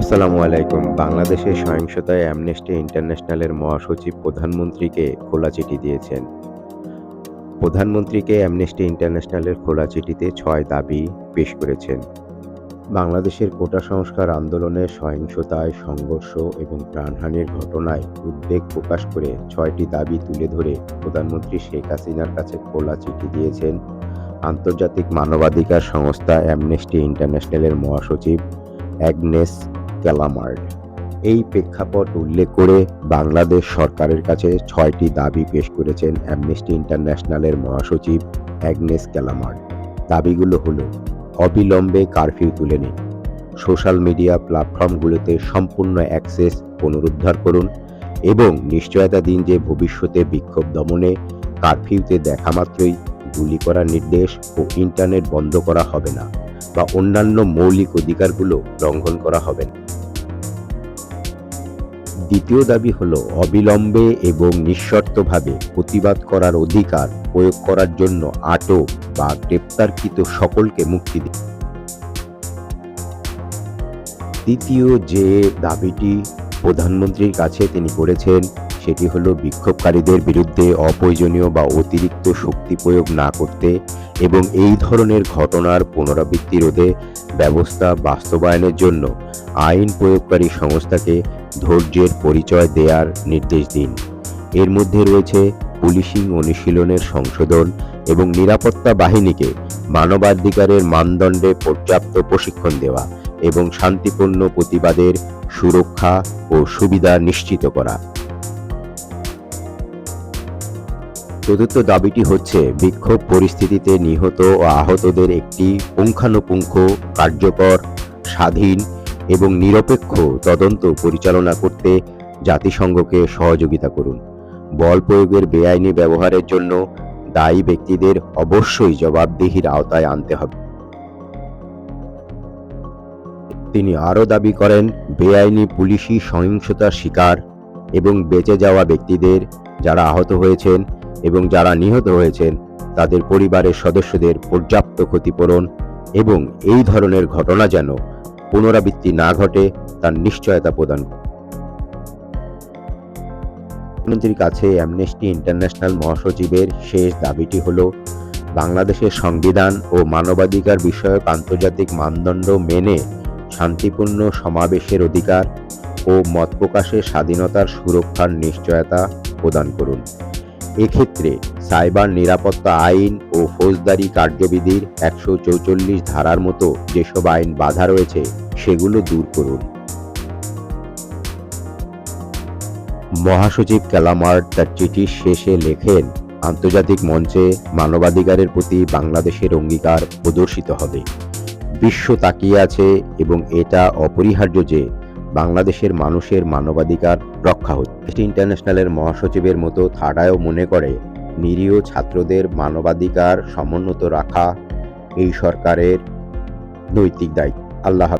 আসসালামু আলাইকুম। বাংলাদেশে সহিংসতায় অ্যামনেস্টি ইন্টারন্যাশনালের মহাসচিব প্রধানমন্ত্রীকে খোলা চিঠি দিয়েছেন। প্রধানমন্ত্রীকে অ্যামনেস্টি ইন্টারন্যাশনালের খোলা চিঠিতে ছয় দাবি পেশ করেছেন। বাংলাদেশের কোটা সংস্কার আন্দোলনে সহিংসতায় সংঘর্ষ এবং প্রাণহানির ঘটনায় উদ্বেগ প্রকাশ করে ছয়টি দাবি তুলে ধরে প্রধানমন্ত্রী শেখ হাসিনার কাছে খোলা চিঠি দিয়েছেন। আন্তর্জাতিক মানবাধিকার সংস্থা অ্যামনেস্টি ইন্টারন্যাশনালের মহাসচিব অ্যাগনেস ক্যালামার্ড এই প্রেক্ষাপট উল্লেখ করে বাংলাদেশ সরকারের কাছে ছয়টি দাবি পেশ করেছেন অ্যামনেস্টি ইন্টারন্যাশনালের মহাসচিব অ্যাগনেস ক্যালামার্ড দাবিগুলো হলো, অবিলম্বে কারফিউ তুলে নিন। সোশ্যাল মিডিয়া প্ল্যাটফর্মগুলোতে সম্পূর্ণ অ্যাক্সেস পুনরুদ্ধার করুন এবং নিশ্চয়তা দিন যে ভবিষ্যতে বিক্ষোভ দমনে কারফিউতে দেখা মাত্রই গুলি করার নির্দেশ ও ইন্টারনেট বন্ধ করা হবে না। বা অন্যান্য মৌলিক অধিকারগুলো লঙ্ঘন করা হবে না। দ্বিতীয় দাবি হলো অবিলম্বে এবং নিঃশর্তভাবে প্রতিবাদ করার অধিকার প্রয়োগ করার জন্য আটক বা গ্রেপ্তারকৃত সকলকে মুক্তি দিন তৃতীয় যে দাবিটি প্রধানমন্ত্রীর কাছে তিনি করেছেন সেটি হলো বিক্ষোভকারীদের বিরুদ্ধে অপ্রয়োজনীয় বা অতিরিক্ত শক্তি প্রয়োগ না করতে এবং এই ধরনের ঘটনার পুনরাবৃত্তি রোধে ব্যবস্থা বাস্তবায়নের জন্য আইন প্রয়োগকারী সংস্থাকে ধৈর্যের পরিচয় দেওয়ার নির্দেশ দিন। এর মধ্যে রয়েছে পুলিশিং অনুশীলনের সংশোধন এবং নিরাপত্তা বাহিনীকে মানবাধিকারের মানদণ্ডে পর্যাপ্ত প্রশিক্ষণ দেওয়া এবং শান্তিপূর্ণ প্রতিবাদের সুরক্ষা ও সুবিধা নিশ্চিত করা। চতুর্থ দাবিটি হচ্ছে, বিক্ষোভ পরিস্থিতিতে নিহত ও আহতদের একটি পুঙ্খানুপুঙ্খ, কার্যকর, স্বাধীন এবং নিরপেক্ষ তদন্ত পরিচালনা করতে জাতিসংঘকে সহযোগিতা করুন। বল প্রয়োগের বেআইনি ব্যবহারের জন্য দায়ী ব্যক্তিদের অবশ্যই জবাবদিহির আওতায় আনতে হবে। তিনি আরও দাবি করেন, বেআইনি পুলিশি সহিংসতার শিকার এবং বেঁচে যাওয়া ব্যক্তিদের যারা আহত হয়েছেন এবং যারা নিহত হয়েছেন, তাদের পরিবারের সদস্যদের পর্যাপ্ত ক্ষতিপূরণ এবং এই ধরনের ঘটনা যেন পুনরাবৃত্তি না ঘটে, তার নিশ্চয়তা প্রদান প্রধানমন্ত্রীর কাছে অ্যামনেস্টি ইন্টারন্যাশনাল মহাসচিবের শেষ দাবিটি হল, বাংলাদেশের সংবিধান ও মানবাধিকার বিষয়ক আন্তর্জাতিক মানদণ্ড মেনে শান্তিপূর্ণ সমাবেশের অধিকার ও মত প্রকাশের স্বাধীনতার সুরক্ষার নিশ্চয়তা প্রদান করুন। এক্ষেত্রে সাইবার নিরাপত্তা আইন ও ফৌজদারি কার্যবিধির একশো চৌচল্লিশ ধারার মতো যেসব আইন বাধা রয়েছে, সেগুলো দূর করুন। মহাসচিব ক্যালামার্ট তার চিঠির শেষে লেখেন, আন্তর্জাতিক মঞ্চে মানবাধিকারের প্রতি বাংলাদেশের অঙ্গীকার প্রদর্শিত হবে। বিশ্ব তাকিয়ে আছে এবং এটা অপরিহার্য যে বাংলাদেশের মানুষের মানবাধিকার রক্ষা হচ্ছে ইন্টারন্যাশনালের মহাসচিবের মতো থাডায়ও মনে করে, নিরীহ ছাত্রদের মানবাধিকার সমুন্নত রাখা এই সরকারের নৈতিক দায়িত্ব আল্লাহ।